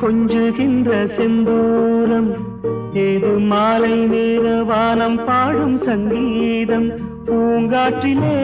கொஞ்சுகின்ற செந்தூரம். ஏது மாலை நேர வானம் பாடும் சங்கீதம். பூங்காற்றிலே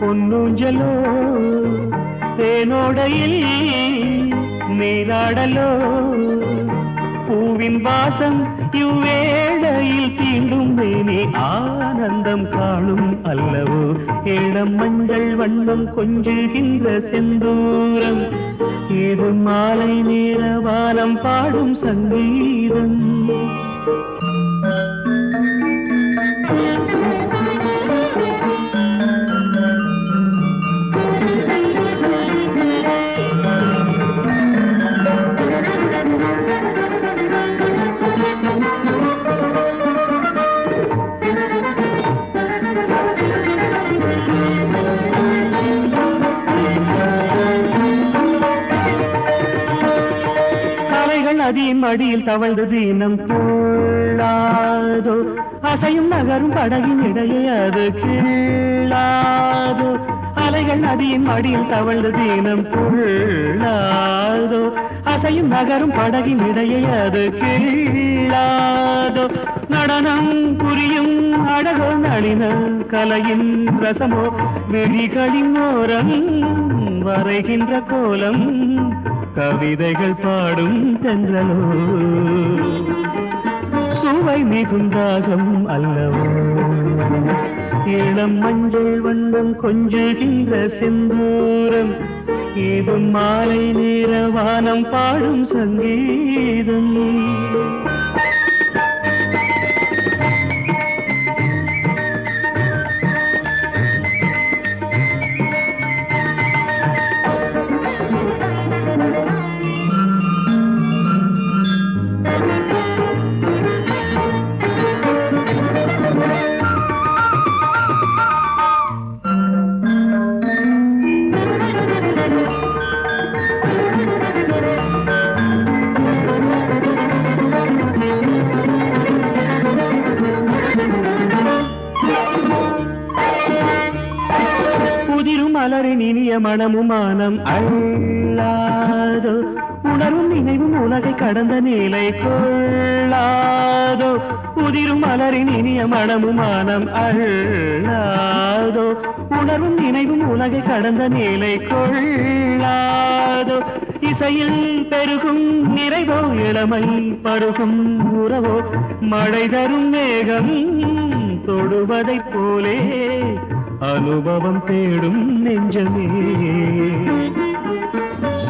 பொன்னூஞ்சலோ தேனோடையில் நீராடலோ பூவின் வாசம் இவ்வேளையில் தீண்டும் மேனி ஆனந்தம் காணும் அல்லவோ? இளம் மஞ்சள் வண்ணம் கொஞ்சுகின்ற செந்தூரம். இது மாலை நேர வானம் பாடும் சங்கீதம். நதியின் மடியில் தவழ்ந்து தீனம் கொள்ளாதோ அசையும் நகரும் படகின் இடையே அது கிள்ளாதோ அலைகள் நதியின் மடியில் தவழ்ந்து தீனம் கொள்ளாதோ அசையும் நகரும் படகின் இடையே அது கீழாதோ. நடனம் புரியும் அழகோ நளின கலையின் ரசமோ. விழிகளின் ஓரம் வரைகின்ற கோலம். கவிதைகள் பாடும் தென்றலோ. சுவை மிகுந்தாகம் அல்லவோ. இளம் மஞ்சள் வண்ணம் கொஞ்சுகின்ற செந்தூரம். இது மாலை நேர வானம் பாடும் சங்கீதம். மனமுமானம் அல்லாதோ உணரும் நினைவும் உலகை கடந்த நிலை கொள்ளாதோ புதிரும் மலரின் இனிய மனமுமானம் அல்லாதோ உணரும் நினைவும் உலகை கடந்த நிலை கொள்ளாதோ இசையில் பெருகும் நிறைவோ இளமை பருகும் உறவோ மழை தரும் மேகம் தொடுவதைப் போலே அனுபவம் தேடும் நெஞ்சமே.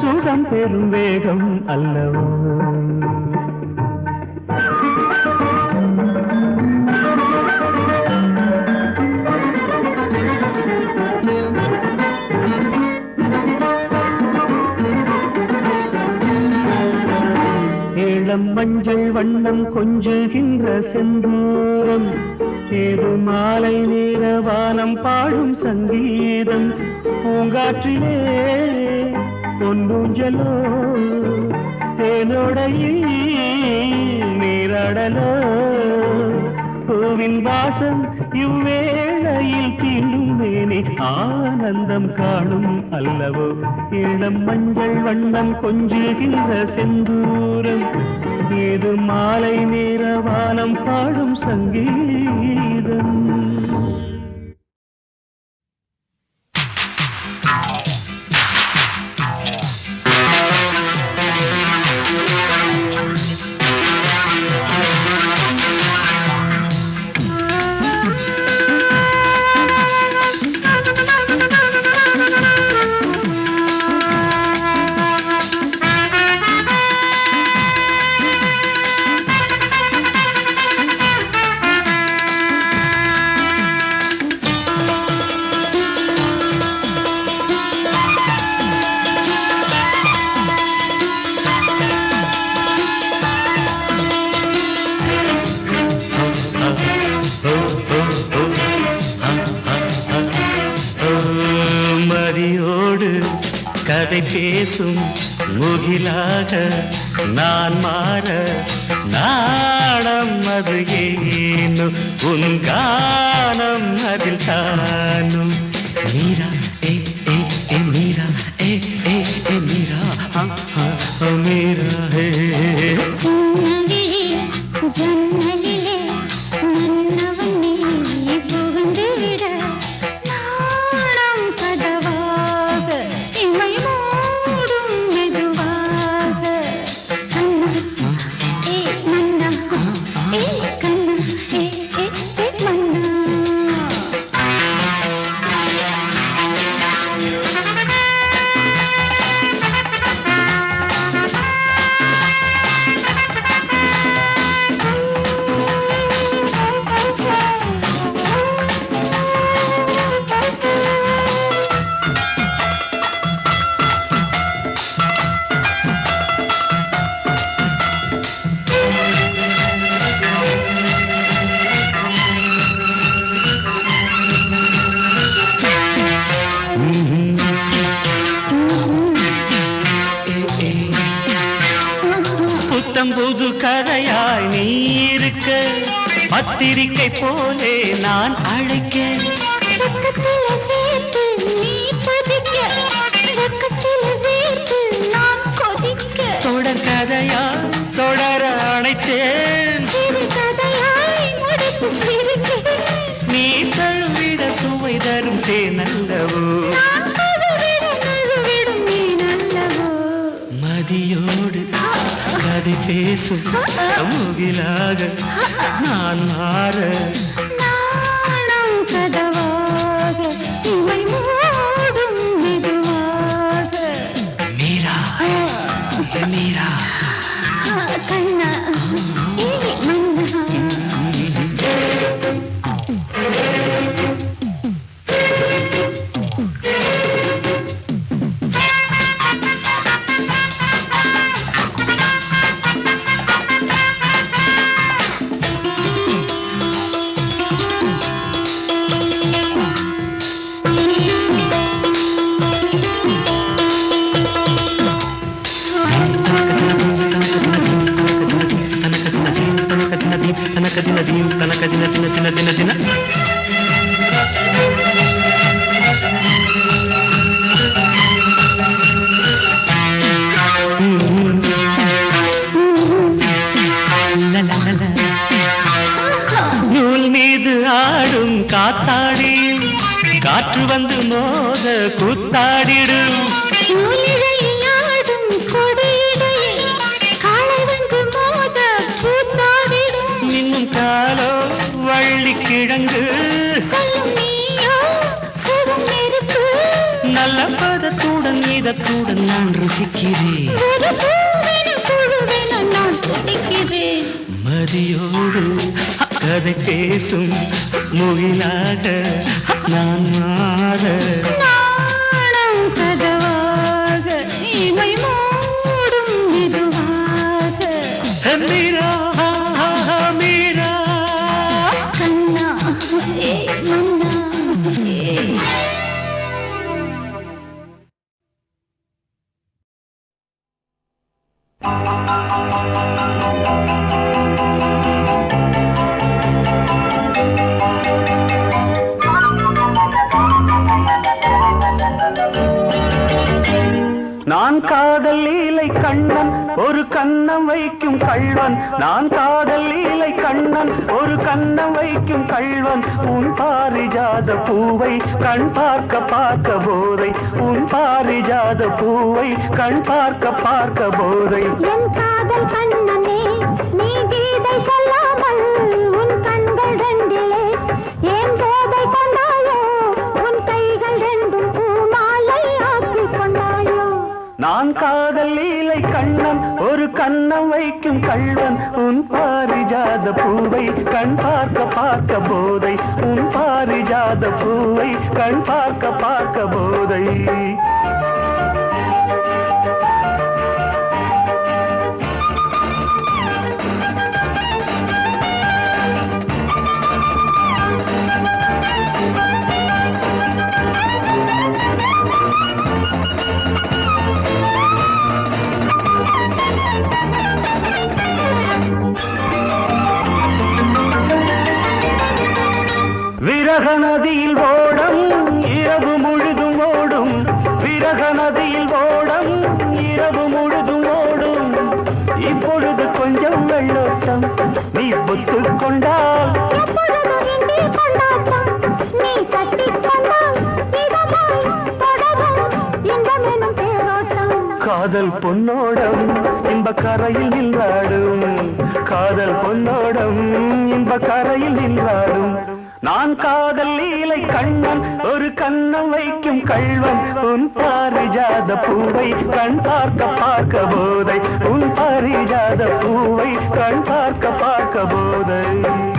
சுகம் பெறும் வேகம் அல்லவோ? இளம் மஞ்சள் வண்ணம் கொஞ்சுகின்ற செந்தூரம். ஏது மாலை நேர வானம் பாடும் சங்கீதம். பூங்காற்றிலே பொன்னூஞ்சலோ தேனோடையில் நீராடலோ. பூவின் வாசம் இவ்வேளையில் தீண்டும் மேனே ஆனந்தம் காணும் அல்லவோ? இளம் மஞ்சள் வண்ணம் கொஞ்சுகின்ற செந்தூரம். ஏது மாலை நேர வானம் பாடும் சங்கீதம். பேசும் முகிலாக நான் மாற நாணம் அது ஏனோ உன் கானம் அதில் தானும் மீரா கதையா தொடர அணைத்தேன். நீ தழுவிட சுவை தரும் நீ நல்லவோ மதியோடு கதை பேசும் முகிலாக நான் மாற பதத்துடன் இதத்துடன் நான் ருசிக்கிறேன். மதியோடு கதை பேசும் முகிலாக நான் மாற. கண்ணம் வைக்கும் கள்வன் நான் காதல் லீலை கண்ணன் ஒரு கண்ணம் வைக்கும் கள்வன் உன் பாரிஜாத பூவை கண் பார்க்க பார்க்க போதை. உன் பாரிஜாத பூவை கண் பார்க்க பார்க்க போதை. என் காதல் கண்ணனே நீ கீதை சொல்லாமல் உன் கண்கள் ரெண்டிலே. ஏன் போதை கொண்டாயோ உன் கைகள் ரெண்டும் பூமாலை ஆக்கிக் கொண்டாயோ. நான் காதல் கண்ணம் வைக்கும் கள்வன் உன் பாரிஜாத பூவை கண் பார்க்க பார்க்க போதை. உன் பாரிஜாத பூவை கண் பார்க்க பார்க்க போதை. காதல் பொன்னோடம் இன்ப கரையில் நின்றாடும். காதல் பொன்னோடம் இன்ப கரையில் நின்றாடும். நான் காதல் லீலை கண்ணன் ஒரு கண்ணம் வைக்கும் கள்வன். உன் பாரிஜாத பூவை கண் பார்க்க பார்க்க போதை. உன் பாரிஜாத பூவை கண் பார்க்க பார்க்க போதை.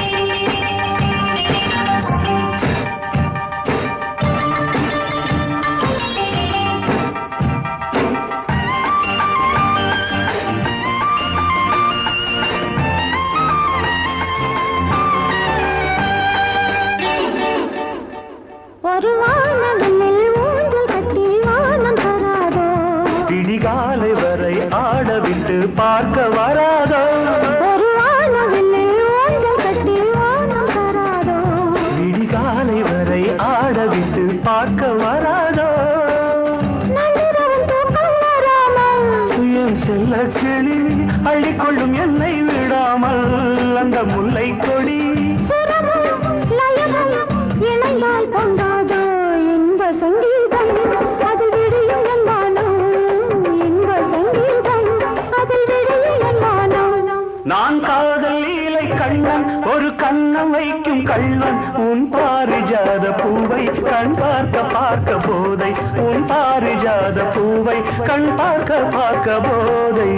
கள்ளன் உன் பாரிஜாத பூவை கண் பார்க்க பார்க்க போதை உன் பாரிஜாத பூவை கண் பார்க்க பார்க்க போதை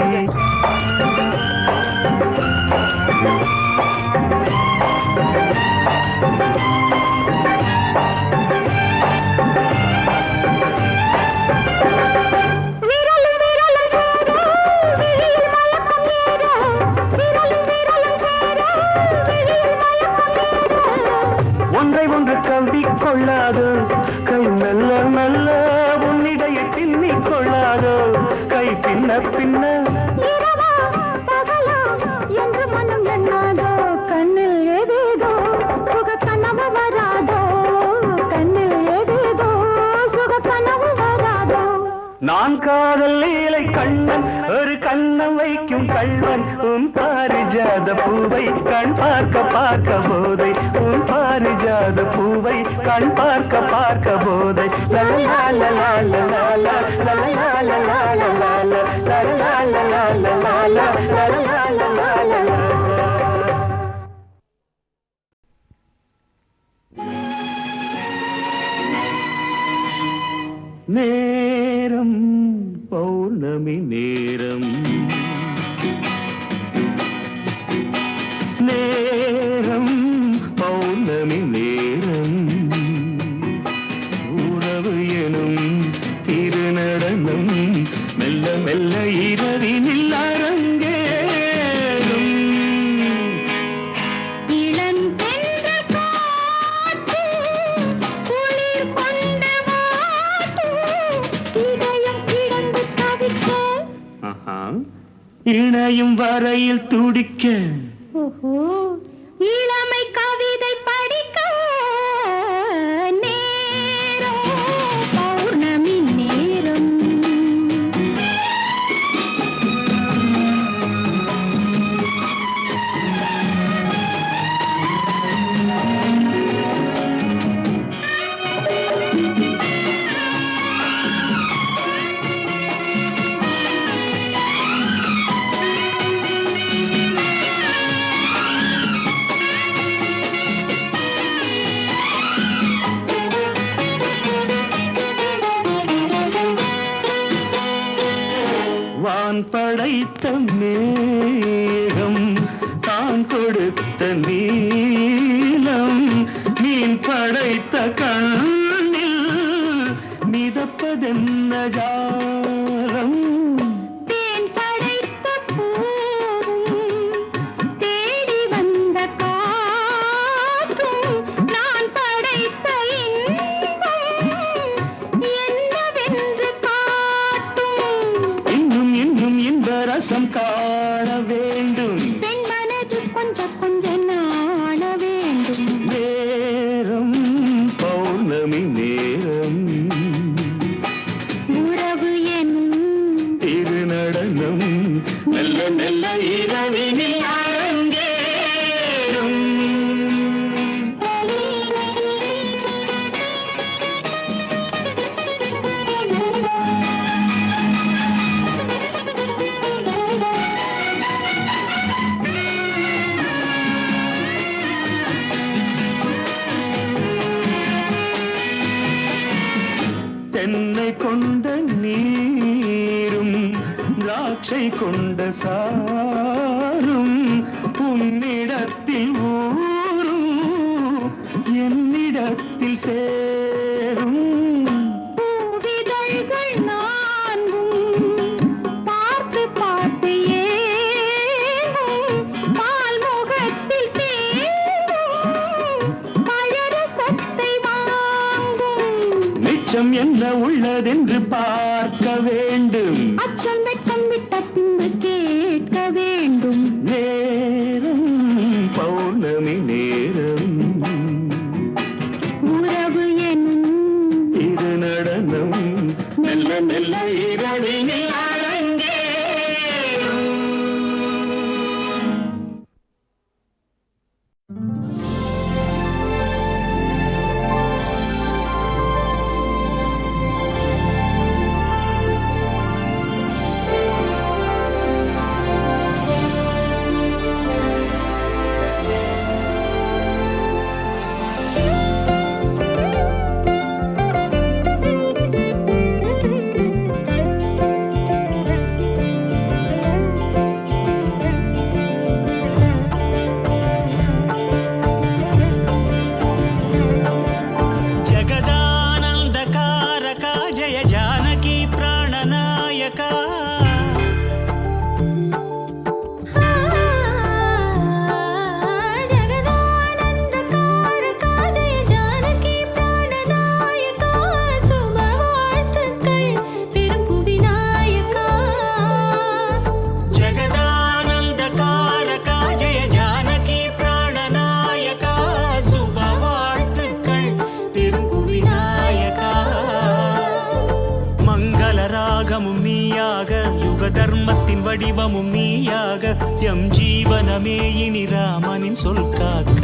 Thank you. பின்ன என்று மனம் எண்ணாதோ? கண்ணில் ஏதேதோ சுக கனவு வராதோ? கண்ணில் ஏதேதோ சுக கனவு வராதோ? நான் காதல் லீலை கண்ணன் ஒரு கண்ணம் வைக்கும் கள்வன். உன் பாரிஜாத பூவை கண் பார்க்க பார்க்க போதை. உன் பாரிஜாத பூவை கண் பார்க்க பார்க்க போதை. லா, லா, லலா லலா லா, லலலா லலா லலா. லா. நேரம் பௌர்ணமி நேரம். படைத்த காண சேரும். பூவிதழ்கள் நான்கும். பார்த்து பார்த்து ஏனும் பால் முகத்தில் என்ன உள்ளதென்று பார்க்கவே வடிவமும் நீயாக எம் ஜீவனமே இனி ராமனின் சொல் காக்க.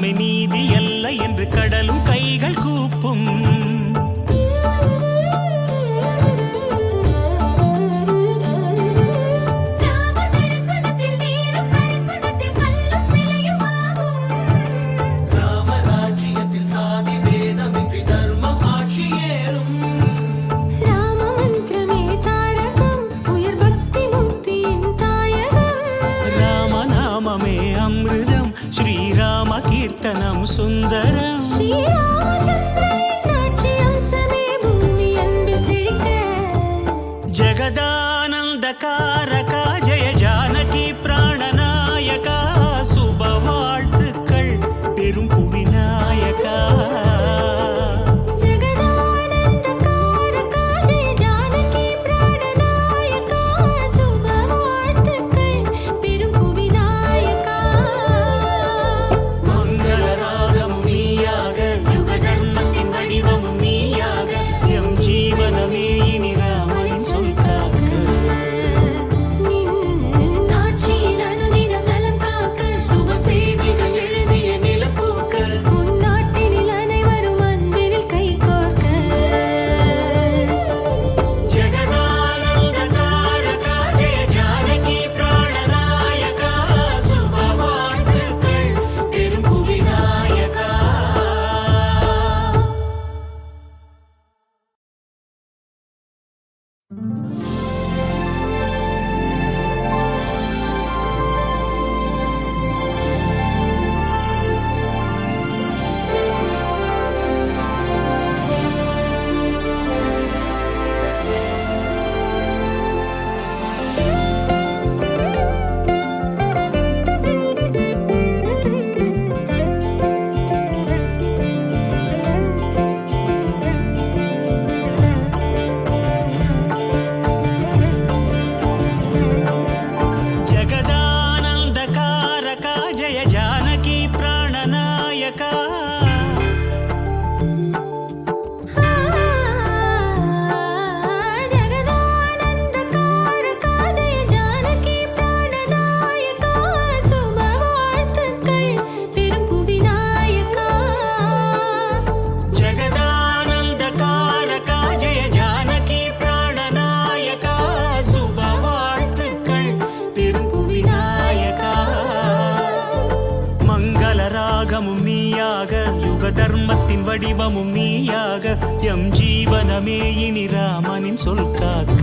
எல்லாமே நீதி அல்ல என்று கடலும் கைகள் கூப்பும். எல்லாமும் நீயாக எம் ஜீவனமே இனி ராமனின் சொல் காக்க.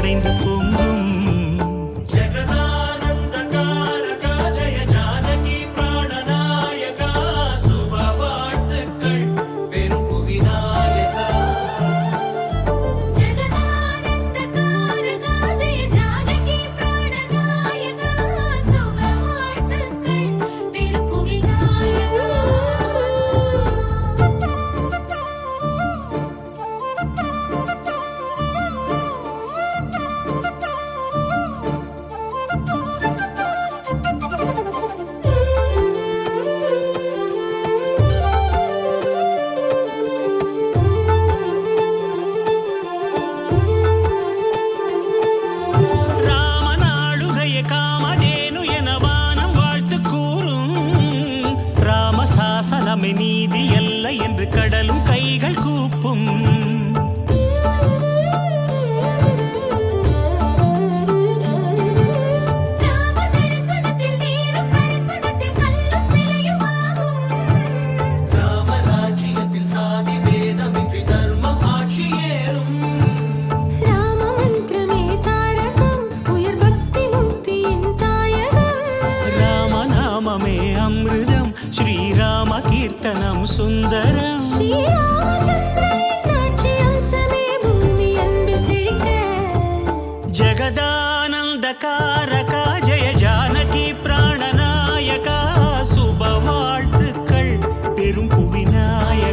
além do comum.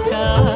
time.